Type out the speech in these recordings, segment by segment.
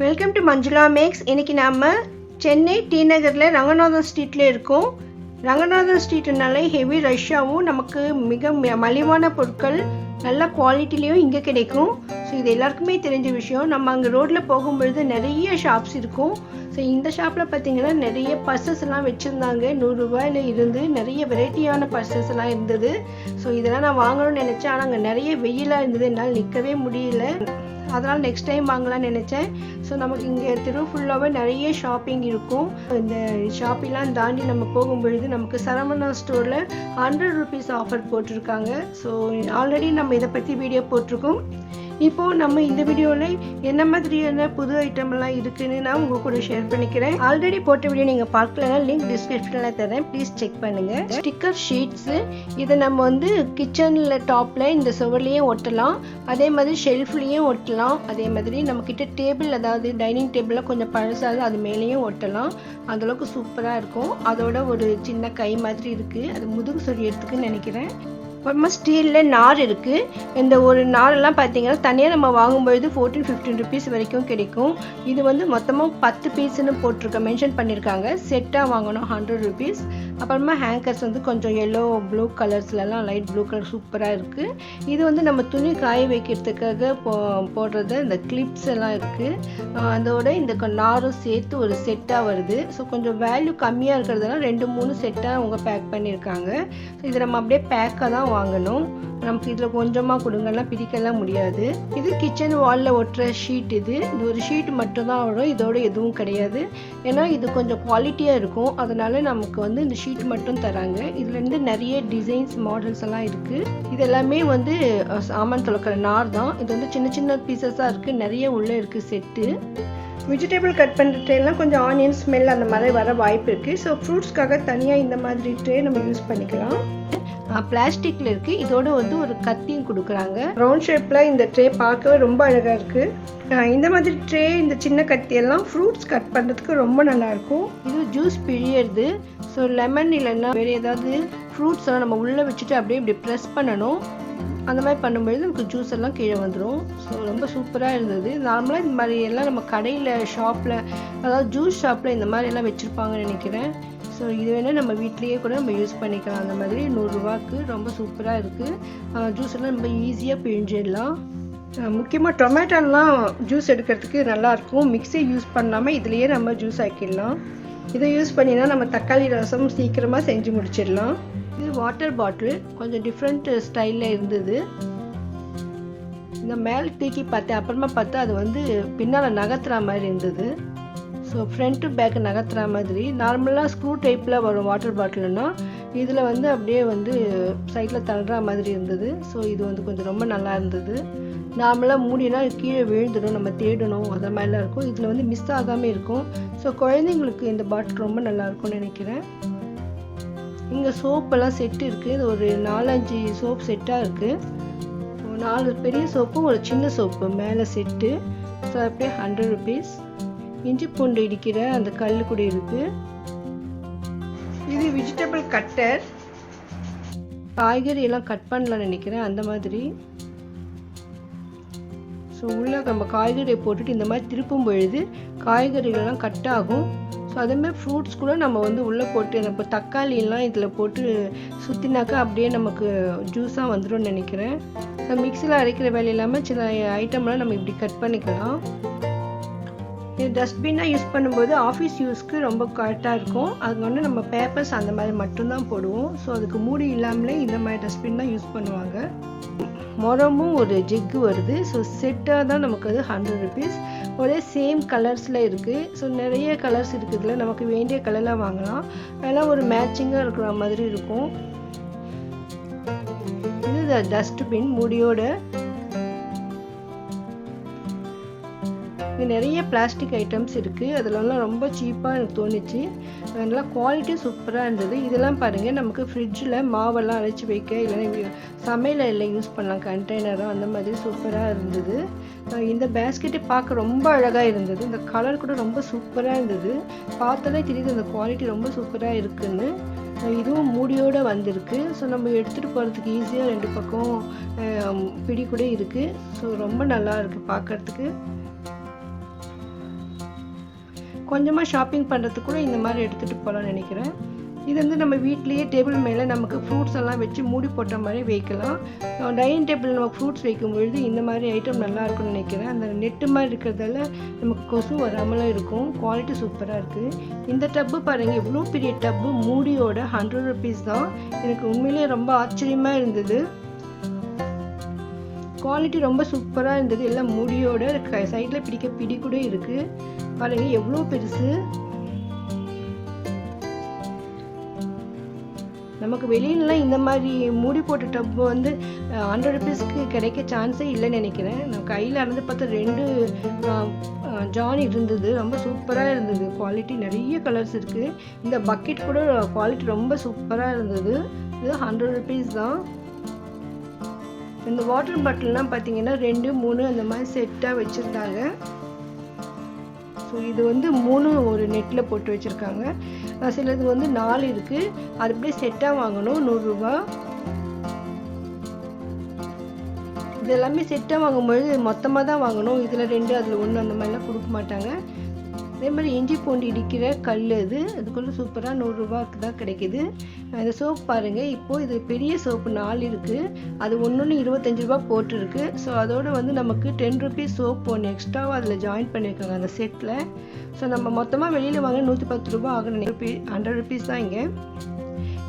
Welcome to Manjula maths இன்றைக்கி நாம் Chennai D நகரில் ரங்கநாதன் ஸ்ட்ரீட்டில் இருக்கோம். ரங்கநாதன் ஸ்ட்ரீட்னாலே ஹெவி ரஷ்ஷாகவும் நமக்கு மிக மலிவான பொருட்கள் நல்ல குவாலிட்டிலையும் இங்கே கிடைக்கும். ஸோ இது எல்லாருக்குமே தெரிஞ்ச விஷயம். நம்ம அங்கே ரோட்டில் போகும்பொழுது நிறைய ஷாப்ஸ் இருக்கும். ஸோ இந்த ஷாப்பில் பார்த்தீங்கன்னா நிறைய பர்சஸ் எல்லாம் வச்சுருந்தாங்க. நூறுரூவாயில் இருந்து நிறைய வெரைட்டியான பர்சஸ் எல்லாம் இருந்தது. ஸோ இதெல்லாம் நான் வாங்கணும்னு நினச்சேன். ஆனால் அங்கே நிறைய வெயிலாக இருந்தது. என்னால் நிற்கவே முடியல. அதனால் நெக்ஸ்ட் டைம் வாங்கலாம்னு நினச்சேன். ஸோ நமக்கு இங்கே திரு ஃபுல்லாகவே நிறைய ஷாப்பிங் இருக்கும். இந்த ஷாப்பிங்லாம் தாண்டி நம்ம போகும்பொழுது நமக்கு சரவணா ஸ்டோரில் ஹண்ட்ரட் ருபீஸ் ஆஃபர் போட்டிருக்காங்க. ஸோ ஆல்ரெடி நம்ம இதை பற்றி வீடியோ போட்டிருக்கோம். இப்போது நம்ம இந்த வீடியோவில் என்ன மாதிரியான புது ஐட்டம் எல்லாம் இருக்குன்னு நான் உங்கள் கூட ஷேர் பண்ணிக்கிறேன். ஆல்ரெடி போட்ட வீடியோ நீங்கள் பார்க்கலன்னா லிங்க் டிஸ்கிரிப்ஷனில் தரேன். ப்ளீஸ் செக் பண்ணுங்கள் ஸ்டிக்கர் ஷீட்ஸு இதை நம்ம வந்து கிச்சனில் டாப்பில் இந்த சுவர்லேயும் ஒட்டலாம். அதே மாதிரி ஷெல்ஃப்லேயும் ஒட்டலாம். அதே மாதிரி நம்மக்கிட்ட டேபிள் அதாவது டைனிங் டேபிளில் கொஞ்சம் பழசாக அது மேலேயும் ஒட்டலாம். அந்தளவுக்கு சூப்பராக இருக்கும். அதோட ஒரு சின்ன கை மாதிரி இருக்குது அது முதுகு சொரியறதுக்குன்னு நினைக்கிறேன். அப்புறமா ஸ்டீலில் நார் இருக்குது இந்த ஒரு நாரெல்லாம் பார்த்தீங்கன்னா தனியாக நம்ம வாங்கும்பொழுது ஃபோர்டீன் ஃபிஃப்டீன் ருபீஸ் வரைக்கும் கிடைக்கும். இது வந்து மொத்தமாக பத்து பீஸ்னு போட்டிருக்க மென்ஷன் பண்ணியிருக்காங்க செட்டாக வாங்கணும் ஹண்ட்ரட் ருபீஸ் அப்புறமா ஹேங்கர்ஸ் வந்து கொஞ்சம் எல்லோ ப்ளூ கலர்ஸ்லலாம் லைட் ப்ளூ கலர் சூப்பராக இருக்குது இது வந்து நம்ம துணி காய வைக்கிறதுக்காக போ போடுறது இந்த கிளிப்ஸ் எல்லாம் இருக்குது அதோட இந்த நாரும் சேர்த்து ஒரு செட்டாக வருது. ஸோ கொஞ்சம் வேல்யூ கம்மியாக இருக்கிறதுனால ரெண்டு மூணு செட்டாக அவங்க பேக் பண்ணியிருக்காங்க ஸோ இது நம்ம அப்படியே பேக்காக தான் வாங்கணும். நமக்கு இதில் கொஞ்சமாக கொடுங்கலாம் பிரிக்கலாம் முடியாது. இது கிச்சன் வாலில் ஒட்டுற ஷீட் இது. இது ஒரு ஷீட் மட்டும்தான் வரும். இதோட எதுவும் கிடையாது. ஏன்னா இது கொஞ்சம் குவாலிட்டியாக இருக்கும். அதனால நமக்கு வந்து இந்த ஷீட் மட்டும் தராங்க. இதுலேருந்து நிறைய டிசைன்ஸ் மாடல்ஸ் எல்லாம் இருக்குது இது எல்லாமே வந்து சாமான் துளக்கிற நார் தான். இது வந்து சின்ன சின்ன பீசஸாக இருக்குது நிறைய உள்ளே இருக்குது செட்டு வெஜிடபிள் கட் பண்ணுற ட்ரேலாம் கொஞ்சம் ஆனியன் ஸ்மெல் அந்த மாதிரி வர வாய்ப்பு இருக்குது ஸோ ஃப்ரூட்ஸ்க்காக தனியாக இந்த மாதிரி ட்ரே நம்ம யூஸ் பண்ணிக்கலாம். பிளாஸ்டிக்கில் இருக்குது இதோட வந்து ஒரு கத்தியும் கொடுக்குறாங்க. ரவுண்ட் ஷேப்பில் இந்த ட்ரே பார்க்கவே ரொம்ப அழகாக இருக்குது இந்த மாதிரி ட்ரே இந்த சின்ன கத்தியெல்லாம் ஃப்ரூட்ஸ் கட் பண்ணுறதுக்கு ரொம்ப நல்லாயிருக்கும் இது ஜூஸ் பிழியறது. ஸோ லெமன் இல்லைன்னா வேறு ஏதாவது ஃப்ரூட்ஸ் எல்லாம் நம்ம உள்ளே வச்சுட்டு அப்படியே இப்படி ப்ரெஸ் பண்ணணும். அந்த மாதிரி பண்ணும்பொழுது நமக்கு ஜூஸ் எல்லாம் கீழே வந்துடும் ஸோ ரொம்ப சூப்பராக இருந்தது. நார்மலாக இந்த மாதிரி எல்லாம் நம்ம கடையில் ஷாப்பில் அதாவது ஜூஸ் ஷாப்பில் இந்த மாதிரி எல்லாம் வச்சுருப்பாங்கன்னு நினைக்கிறேன். ஸோ இது வேணால் நம்ம வீட்லேயே கூட நம்ம யூஸ் பண்ணிக்கலாம். அந்த மாதிரி நூறுரூவாக்கு ரொம்ப சூப்பராக இருக்குது ஜூஸ் எல்லாம் ரொம்ப ஈஸியாக பிழிஞ்சிடலாம். முக்கியமாக டொமேட்டோலாம் ஜூஸ் எடுக்கிறதுக்கு நல்லாயிருக்கும் மிக்ஸி யூஸ் பண்ணாமல் இதுலேயே நம்ம ஜூஸ் ஆக்கிடலாம். இதை யூஸ் பண்ணினா நம்ம தக்காளி ரசம் சீக்கிரமாக செஞ்சு முடிச்சிடலாம். இது வாட்டர் பாட்டில் கொஞ்சம் டிஃப்ரெண்ட் ஸ்டைலில் இருந்தது. இந்த மேலே தூக்கி பார்த்தேன் அப்புறமா பார்த்தா அது வந்து பின்னால் நகர்த்துற மாதிரி இருந்தது. ஸோ ஃப்ரண்ட்டு பேக்கு நகர்த்துற மாதிரி நார்மலாக ஸ்க்ரூ டைப்பில் வரும் வாட்டர் பாட்டில்னா இதில் வந்து அப்படியே வந்து சைடில் தள்ளுற மாதிரி இருந்தது. ஸோ இது வந்து கொஞ்சம் ரொம்ப நல்லா இருந்தது. நார்மலாக மூடினா கீழே விழுந்துடும். நம்ம தேடணும். அந்த மாதிரிலாம் இருக்கும். இதில் வந்து மிஸ் ஆகாமல் இருக்கும். ஸோ குழந்தைங்களுக்கு இந்த பாட்டில் ரொம்ப நல்லா இருக்கும்னு நினைக்கிறேன். இங்கே சோப்பெல்லாம் செட்டு இருக்குது இது ஒரு நாலஞ்சு சோப் செட்டாக இருக்குது நாலு பெரிய சோப்பும் ஒரு சின்ன சோப்பு மேலே செட்டு ஸோ அப்படியே ஹண்ட்ரட் ருபீஸ் இஞ்சி பூண்டு இடிக்கிற அந்த கல் கூட இருக்கு. இது வெஜிடபிள் கட்டர் காய்கறி எல்லாம் கட் பண்ணலாம்னு நினைக்கிறேன் அந்த மாதிரி. ஸோ உள்ளே நம்ம காய்கறியை போட்டுட்டு இந்த மாதிரி திருப்பும் பொழுது காய்கறிகள்லாம் கட் ஆகும். ஸோ அதேமாதிரி ஃப்ரூட்ஸ் கூட நம்ம வந்து உள்ளே போட்டு இப்போ தக்காளி இதில் போட்டு சுற்றினாக்கா அப்படியே நமக்கு ஜூஸாக வந்துடும்னு நினைக்கிறேன். ஸோ மிக்சியில் அரைக்கிற வேலை இல்லாமல் சில ஐட்டம்லாம் நம்ம இப்படி கட் பண்ணிக்கலாம். இது டஸ்ட்பின்னாக யூஸ் பண்ணும்போது ஆஃபீஸ் யூஸ்க்கு ரொம்ப கரெக்டாக இருக்கும். அது வந்து நம்ம பேப்பர்ஸ் அந்த மாதிரி மட்டும்தான் போடுவோம். ஸோ அதுக்கு மூடி இல்லாமலே இந்த மாதிரி டஸ்ட்பின் தான் யூஸ் பண்ணுவாங்க. முறமும் ஒரு ஜெக்கு வருது. ஸோ செட்டாக தான் நமக்கு அது ஹண்ட்ரட் ருபீஸ் ஒரே சேம் கலர்ஸில் இருக்குது ஸோ நிறைய கலர்ஸ் இருக்குதுல நமக்கு வேண்டிய கலரில் வாங்கலாம். அதெல்லாம் ஒரு மேட்சிங்காக இருக்கிற மாதிரி இருக்கும். இது டஸ்ட்பின் மூடியோட இங்கே நிறைய பிளாஸ்டிக் ஐட்டம்ஸ் இருக்குது அதிலலாம் ரொம்ப சீப்பாக எனக்கு தோணுச்சு. நல்லா குவாலிட்டி சூப்பராக இருந்தது. இதெல்லாம் பாருங்கள் நமக்கு ஃப்ரிட்ஜில் மாவெல்லாம் அரைச்சி வைக்க இல்லைன்னா சமையல் எல்லாம் யூஸ் பண்ணலாம். கண்டெய்னரும் அந்த மாதிரி சூப்பராக இருந்தது. இந்த பேஸ்கெட்டு பார்க்க ரொம்ப அழகாக இருந்தது. இந்த கலர் கூட ரொம்ப சூப்பராக இருந்தது. பார்த்தாலே தெரியுது அந்த குவாலிட்டி ரொம்ப சூப்பராக இருக்குன்னு. இதுவும் மூடியோடு வந்திருக்கு. ஸோ நம்ம எடுத்துகிட்டு போகிறதுக்கு ஈஸியாக ரெண்டு பக்கம் பிடி கூட இருக்குது ஸோ ரொம்ப நல்லா இருக்குது பார்க்கறதுக்கு. கொஞ்சமாக ஷாப்பிங் பண்ணுறதுக்கு கூட இந்த மாதிரி எடுத்துகிட்டு போகலான்னு நினைக்கிறேன். இது வந்து நம்ம வீட்லேயே டேபிள் மேலே நமக்கு ஃப்ரூட்ஸ் எல்லாம் வச்சு மூடி போட்ட மாதிரி வைக்கலாம். டைனிங் டேபிள் நம்ம ஃப்ரூட்ஸ் வைக்கும் பொழுது இந்த மாதிரி ஐட்டம் நல்லா இருக்கும்னு நினைக்கிறேன். அந்த நெட்டு மாதிரி இருக்கிறதால நமக்கு கொசு வராமலும் இருக்கும். குவாலிட்டி சூப்பராக இருக்குது இந்த டப்பு பாருங்கள் இவ்வளோ பெரிய டப்பு மூடியோட ஹண்ட்ரட் ருபீஸ் தான். எனக்கு உண்மையிலேயே ரொம்ப ஆச்சரியமாக இருந்தது. குவாலிட்டி ரொம்ப சூப்பராக இருந்தது. எல்லாம் மூடியோட சைடில் பிடிக்க பிடி கூட இருக்குது பாருங்கள் எவ்வளோ பெருசு? நமக்கு வெளியிலலாம் இந்த மாதிரி மூடி போட்ட டப்பு வந்து ஹண்ட்ரட் ருபீஸ்க்கு கிடைக்க சான்ஸே இல்லைன்னு நினைக்கிறேன். நான் கையில் இருந்து பார்த்தா ரெண்டு ஜான் இருந்தது. ரொம்ப சூப்பராக இருந்தது. குவாலிட்டி நிறைய கலர்ஸ் இருக்குது இந்த பக்கெட் கூட குவாலிட்டி ரொம்ப சூப்பராக இருந்தது. இது ஹண்ட்ரட் ருபீஸ் தான். இந்த வாட்டர் பாட்டில்லாம் பார்த்தீங்கன்னா ரெண்டு மூணு அந்த மாதிரி செட்டாக வச்சுருந்தாங்க. ஸோ இது வந்து மூணு ஒரு நெட்டில் போட்டு வச்சுருக்காங்க. சிலது வந்து நாலு இருக்குது அது அப்படியே செட்டாக வாங்கணும் நூறுரூவா இது எல்லாமே செட்டாக வாங்கும்பொழுது மொத்தமாக தான் வாங்கணும். இதில் ரெண்டு அதில் ஒன்று அந்த மாதிரிலாம் கொடுக்க மாட்டாங்க. அதே மாதிரி இஞ்சி பூண்டு இடிக்கிற கல் இது. அதுக்குள்ளே சூப்பராக நூறுரூவாக்கு தான் கிடைக்கிது. இந்த சோப் பாருங்கள் இப்போது இது பெரிய சோப்பு நாலு இருக்குது அது ஒன்று ஒன்று இருபத்தஞ்சி ரூபா போட்டிருக்கு. ஸோ அதோடு வந்து நமக்கு டென் ருபீஸ் சோப் ஒன்று எக்ஸ்ட்ராவாக அதில் ஜாயின் பண்ணியிருக்காங்க அந்த செட்டில் ஸோ நம்ம மொத்தமாக வெளியில் வாங்க நூற்றி பத்து ரூபா ஆகணும் ஹண்ட்ரட் ருபீஸ் தான் இங்கே.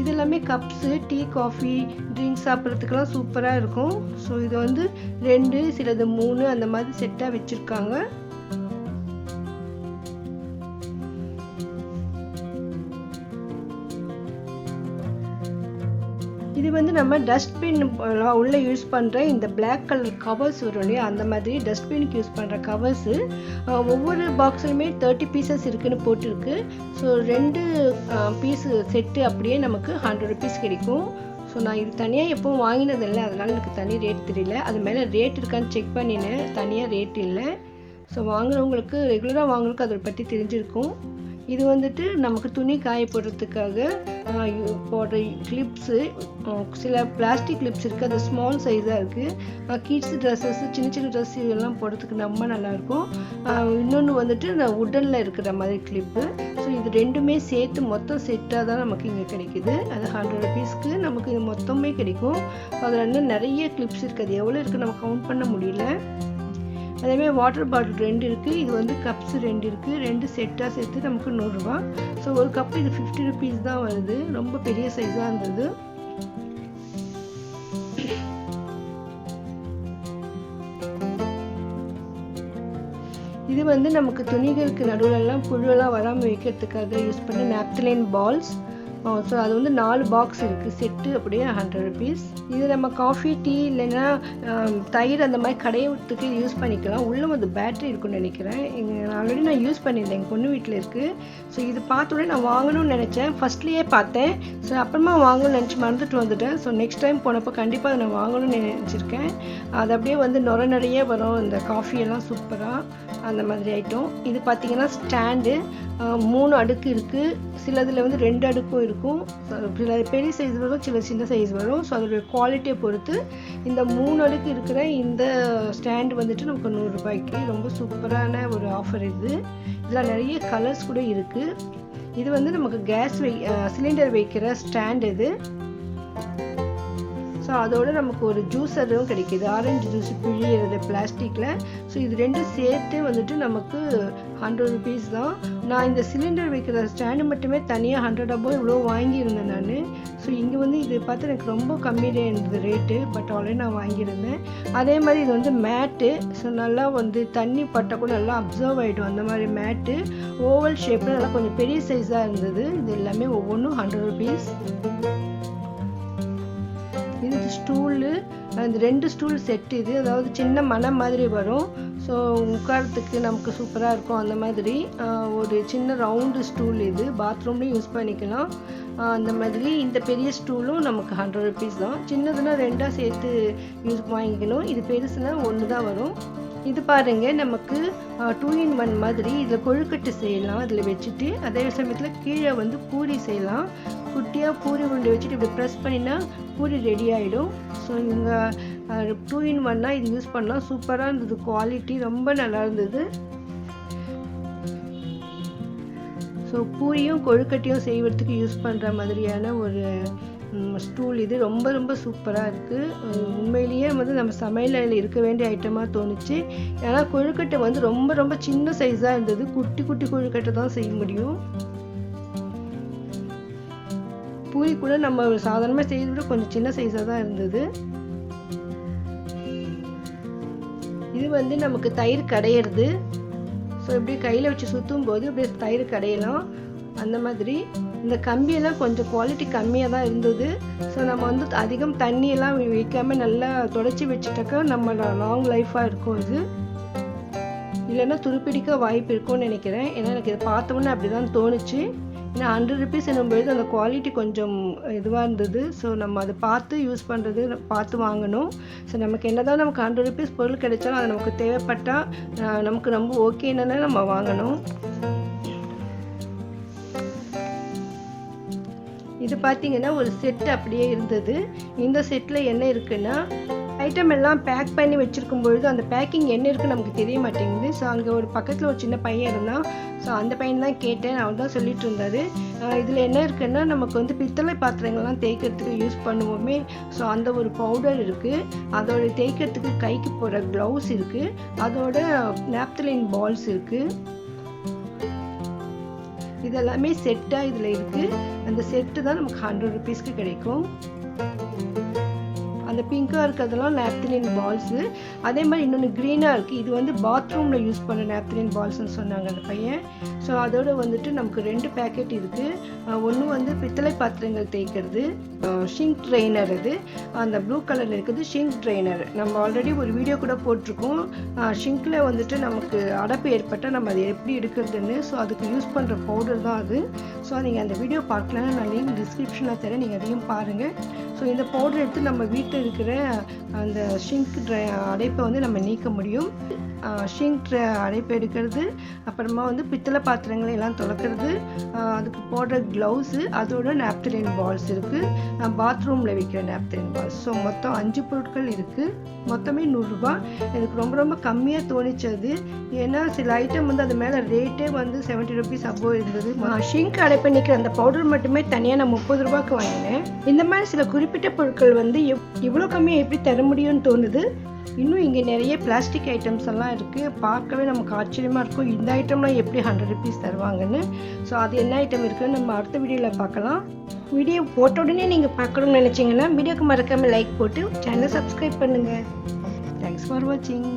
இது எல்லாமே கப்ஸு டீ காஃபி ட்ரிங்க்ஸ் சாப்பிட்றதுக்கெல்லாம் சூப்பராக இருக்கும். ஸோ இது வந்து ரெண்டு சிலது மூணு அந்த மாதிரி செட்டாக வச்சுருக்காங்க. வந்து நம்ம டஸ்ட்பின் உள்ளே யூஸ் பண்ணுற இந்த பிளாக் கலர் கவர்ஸ் வரும் இல்லையா? அந்த மாதிரி டஸ்ட்பினுக்கு யூஸ் பண்ணுற கவர்ஸு ஒவ்வொரு பாக்ஸ்லையுமே தேர்ட்டி பீசஸ் இருக்குன்னு போட்டிருக்கு. ஸோ ரெண்டு பீஸு செட்டு அப்படியே நமக்கு ஹண்ட்ரட் ருபீஸ் கிடைக்கும். ஸோ நான் இது தனியாக எப்போவும் வாங்கினதில்லை அதனால் எனக்கு தனி ரேட் தெரியல. அது மேலே ரேட் இருக்கான்னு செக் பண்ணினேன். தனியாக ரேட் இல்லை. ஸோ வாங்குறவங்களுக்கு ரெகுலராக வாங்குறதுக்கு அதை பற்றி தெரிஞ்சிருக்கும். இது வந்துட்டு நமக்கு துணி காய போடுறதுக்காக போடுற கிளிப்ஸு சில பிளாஸ்டிக் கிளிப்ஸ் இருக்குது அது ஸ்மால் சைஸாக இருக்குது கிட்ஸ் ட்ரெஸ்ஸஸ் சின்ன சின்ன ட்ரெஸ் இதெல்லாம் போடுறதுக்கு ரொம்ப நல்லாயிருக்கும். இன்னொன்று வந்துட்டு இந்த உடனில் இருக்கிற மாதிரி கிளிப்பு ஸோ இது ரெண்டுமே சேர்த்து மொத்தம் செட்டாக தான் நமக்கு இங்கே கிடைக்குது. அது ஹண்ட்ரட் ருபீஸ்க்கு நமக்கு இது மொத்தமே கிடைக்கும். அதில் இன்னும் நிறைய கிளிப்ஸ் இருக்குது அது எவ்வளோ இருக்குது நம்ம கவுண்ட் பண்ண முடியல. அதேமாதிரி வாட்டர் பாட்டில் ரெண்டு இருக்குது இது வந்து கப்ஸ் ரெண்டு இருக்குது ரெண்டு செட்டாக சேர்த்து நமக்கு நூறுரூவா. ஸோ ஒரு கப்பு இது ஃபிஃப்டி ருபீஸ் தான் வருது ரொம்ப பெரிய சைஸாக இருந்தது. இது வந்து நமக்கு துணிகளுக்கு நடுவிலலாம் புழுவெல்லாம் வராமல் வைக்கிறதுக்காக யூஸ் பண்ண நாப்தலைன் பால்ஸ் ஸோ அது வந்து நாலு பாக்ஸ் இருக்குது செட்டு அப்படியே ஹண்ட்ரட் ருபீஸ் இது நம்ம காஃபி டீ இல்லைன்னா தயிர் அந்த மாதிரி கடையத்துக்கு யூஸ் பண்ணிக்கலாம். உள்ளே வந்து பேட்டரி இருக்குன்னு நினைக்கிறேன். நான் ஆல்ரெடி நான் யூஸ் பண்ணியிருந்தேன். எங்கள் பொண்ணு வீட்டில் இருக்குது ஸோ இது பார்த்த உடனே நான் வாங்கணும்னு நினச்சேன். ஃபஸ்ட்லேயே பார்த்தேன். ஸோ அப்புறமா வாங்கணும்னு நினச்சி மறந்துட்டு வந்துட்டேன். ஸோ நெக்ஸ்ட் டைம் போனப்போ கண்டிப்பாக அதை நான் வாங்கணும்னு நினச்சிருக்கேன். அது அப்படியே வந்து நுர நிறைய வரும். இந்த காஃபியெல்லாம் சூப்பராக அந்த மாதிரி ஐட்டம் இது பார்த்தீங்கன்னா ஸ்டாண்டு மூணு அடுக்கு இருக்குது சிலதில் வந்து ரெண்டு அடுக்கும் இருக்கும். சில பெரிய சைஸ் வரும் சில சின்ன சைஸ் வரும். ஸோ அதோடைய குவாலிட்டியை பொறுத்து இந்த மூணு அடுக்கு இருக்கிற இந்த ஸ்டாண்டு வந்துட்டு நமக்கு நூறுரூபாய்க்கு ரொம்ப சூப்பரான ஒரு ஆஃபர் இது. இதில் நிறைய கலர்ஸ் கூட இருக்குது இது வந்து நமக்கு கேஸ் வை சிலிண்டர் வைக்கிற ஸ்டாண்ட் இது. ஸோ அதோட நமக்கு ஒரு ஜூஸரும் கிடைக்கிது. ஆரஞ்சு ஜூஸ் பிழியிறது பிளாஸ்டிக்கில் ஸோ இது ரெண்டும் சேர்த்து வந்துட்டு நமக்கு ஹண்ட்ரட் ருபீஸ் தான். நான் இந்த சிலிண்டர் வைக்கிற ஸ்டாண்டு மட்டுமே தனியாக ஹண்ட்ரட் அபோ இவ்வளோ வாங்கியிருந்தேன் நான். ஸோ இங்கே வந்து இது பார்த்து எனக்கு ரொம்ப கம்மி இருந்தது ரேட்டு பட் ஆல்ரெடி நான் வாங்கியிருந்தேன். அதே மாதிரி இது வந்து மேட்டு ஸோ நல்லா வந்து தண்ணி பட்ட கூட நல்லா அப்சர்வ் ஆகிடும் அந்த மாதிரி மேட்டு ஓவல் ஷேப்பில் நல்லா கொஞ்சம் பெரிய சைஸாக இருந்தது. இது எல்லாமே ஒவ்வொன்றும் ஹண்ட்ரட் ருபீஸ் அஞ்சு ஸ்டூலு அந்த ரெண்டு ஸ்டூல் செட் இது அதாவது சின்ன மனம் மாதிரி வரும். ஸோ உட்காரத்துக்கு நமக்கு சூப்பராக இருக்கும் அந்த மாதிரி. ஒரு சின்ன ரவுண்டு ஸ்டூல் இது. பாத்ரூம்லேயும் யூஸ் பண்ணிக்கலாம். அந்த மாதிரி இந்த பெரிய ஸ்டூலும் நமக்கு ஹண்ட்ரட் ருபீஸ் தான். சின்னதுன்னா ரெண்டாக சேர்த்து யூஸ் வாங்கிக்கணும். இது பெருசுனா ஒன்று தான் வரும். இது பாருங்க நமக்கு டூ இன் ஒன் மாதிரி இதில் கொழுக்கட்டை செய்யலாம். அதில் வச்சுட்டு அதே சமயத்தில் கீழே வந்து பூரி செய்யலாம். குட்டியாக பூரி உருண்டை வச்சுட்டு இப்படி ப்ரெஸ் பண்ணினா பூரி ரெடி ஆகிடும் ஸோ இங்கே டூ இன் ஒன்னாக இது யூஸ் பண்ணலாம். சூப்பராக இருந்தது. குவாலிட்டி ரொம்ப நல்லா இருந்தது. ஸோ பூரியும் கொழுக்கட்டையும் செய்வதுக்கு யூஸ் பண்ணுற மாதிரியான ஒரு ஸ்டூல் இது ரொம்ப ரொம்ப சூப்பராக இருக்குது உண்மையிலேயே வந்து நம்ம சமையலில் இருக்க வேண்டிய ஐட்டமாக தோணுச்சு. ஏன்னா கொழுக்கட்டை வந்து ரொம்ப ரொம்ப சின்ன சைஸாக இருந்தது. குட்டி குட்டி கொழுக்கட்டை தான் செய்ய முடியும். பூரி கூட நம்ம சாதாரணமாக செய்யறத விட கொஞ்சம் சின்ன சைஸாக தான் இருந்தது. இது வந்து நமக்கு தயிர் கடையிறது. ஸோ இப்படி கையில் வச்சு சுற்றும் போது இப்படி தயிர் கடையலாம். அந்த மாதிரி இந்த கம்பியெல்லாம் கொஞ்சம் குவாலிட்டி கம்மியாக தான் இருந்தது. ஸோ நம்ம வந்து அதிகம் தண்ணியெல்லாம் வைக்காமல் நல்லா தொடச்சி வச்சுட்டாக்கா நம்ம லாங் லைஃபாக இருக்கும் இது இல்லைன்னா துருப்பிடிக்க வாய்ப்பு இருக்கும்னு நினைக்கிறேன். ஏன்னா எனக்கு இதை பார்த்தோன்னே அப்படி தான் தோணுச்சு. ஏன்னா ஹண்ட்ரட் ருபீஸ் என்னும்பொழுது அந்த குவாலிட்டி கொஞ்சம் இதுவாக இருந்தது. ஸோ நம்ம அதை பார்த்து யூஸ் பண்ணுறது பார்த்து வாங்கணும். ஸோ நமக்கு என்ன தான் நமக்கு ஹண்ட்ரட் ருபீஸ் பொருள் கிடைச்சாலும் அது நமக்கு தேவைப்பட்டால் நமக்கு ரொம்ப ஓகேன்னு நம்ம வாங்கணும். இது பார்த்தீங்கன்னா ஒரு செட் அப்படியே இருந்தது. இந்த செட்டில் என்ன இருக்குன்னா ஐட்டம் எல்லாம் பேக் பண்ணி வச்சுருக்கும் பொழுது அந்த பேக்கிங் என்ன இருக்குன்னு நமக்கு தெரிய மாட்டேங்குது. ஸோ அங்கே ஒரு பக்கத்தில் ஒரு சின்ன பையன் இருந்தான். ஸோ அந்த பையன் தான் கேட்டேன். அவர் தான் சொல்லிட்டு இருந்தார். இதில் என்ன இருக்குன்னா நமக்கு வந்து பித்தளை பாத்திரங்கள்லாம் தேய்க்கிறதுக்கு யூஸ் பண்ணுவோமே. ஸோ அந்த ஒரு பவுடர் இருக்குது அதோட தேய்க்கிறதுக்கு கைக்கு போகிற க்ளவுஸ் இருக்குது அதோட நேப்தலின் பால்ஸ் இருக்குது இதெல்லாமே செட்டாக இதில் இருக்குது அந்த செட்டு தான் நமக்கு ஹண்ட்ரட் ருபீஸ்க்கு கிடைக்கும். அந்த பிங்காக இருக்கிறதெல்லாம் நேப்தலின் பால்ஸு அதே மாதிரி இன்னொன்று க்ரீனாக இருக்குது இது வந்து பாத்ரூமில் யூஸ் பண்ண நேப்தலின் பால்ஸ்னு சொன்னாங்க அந்த பையன். ஸோ அதோட வந்துட்டு நமக்கு ரெண்டு பேக்கெட் இருக்குது ஒன்று வந்து பித்தளை பாத்திரங்கள் தேய்க்கிறது. ஷிங்க் ட்ரெயினர் இது. அந்த ப்ளூ கலரில் இருக்குது ஷிங்க் ட்ரெயினர் நம்ம ஆல்ரெடி ஒரு வீடியோ கூட போட்டிருக்கோம். ஷிங்கில் வந்துட்டு நமக்கு அடப்பு ஏற்பட்டால் நம்ம அதை எப்படி எடுக்கிறதுன்னு ஸோ அதுக்கு யூஸ் பண்ணுற பவுடர் தான் அது. ஸோ நீங்கள் அந்த வீடியோ பார்க்கலன்னா நான் லிங்க் டிஸ்கிரிப்ஷனில் தரேன். நீங்கள் அதையும் பாருங்கள் ஸோ இந்த பவுடர் எடுத்து நம்ம வீட்டு இருக்கிற அந்த ஷிங்க் ட்ரை அடைப்பை வந்து நம்ம நீக்க முடியும். ஷிங்க் அடைப்பு எடுக்கிறது அப்புறமா வந்து பித்தளை பாத்திரங்களை எல்லாம் துளக்கிறது அதுக்கு போடுற க்ளவுஸு அதோட நாப்தலின் பால்ஸ் இருக்குது பாத்ரூமில் விற்கிற நாப்தலின் பால்ஸ் ஸோ மொத்தம் அஞ்சு பொருட்கள் இருக்குது மொத்தமே நூறுரூபா. எனக்கு ரொம்ப ரொம்ப கம்மியாக தோணிச்சது ஏன்னா சில ஐட்டம் வந்து அது மேலே ரேட்டே வந்து செவன்ட்டி ருபீஸ் அபோவ் இருந்தது. ஷிங்க் அடைப்பு நிற்கிற அந்த பவுடர் மட்டுமே தனியாக நான் முப்பது ரூபாய்க்கு வாங்கினேன். இந்த மாதிரி சில குறிப்பிட்ட பொருட்கள் வந்து இவ்வளோ கம்மியாக எப்படி தர முடியும்னு தோணுது? இன்னும் இங்கே நிறைய பிளாஸ்டிக் ஐட்டம்ஸ் எல்லாம் இருக்குது பார்க்கவே நமக்கு ஆச்சரியமாக இருக்கும். இந்த ஐட்டம்லாம் எப்படி ஹண்ட்ரட் ருபீஸ் தருவாங்கன்னு. ஸோ அது என்ன ஐட்டம் இருக்குன்னு நம்ம அடுத்த வீடியோவில் பார்க்கலாம். வீடியோ போட்ட உடனே நீங்கள் பார்க்கணும்னு நினச்சிங்கன்னா வீடியோக்கு மறக்காமல் லைக் போட்டு சேனலை சப்ஸ்கிரைப் பண்ணுங்கள் தேங்க்ஸ் ஃபார் வாட்சிங்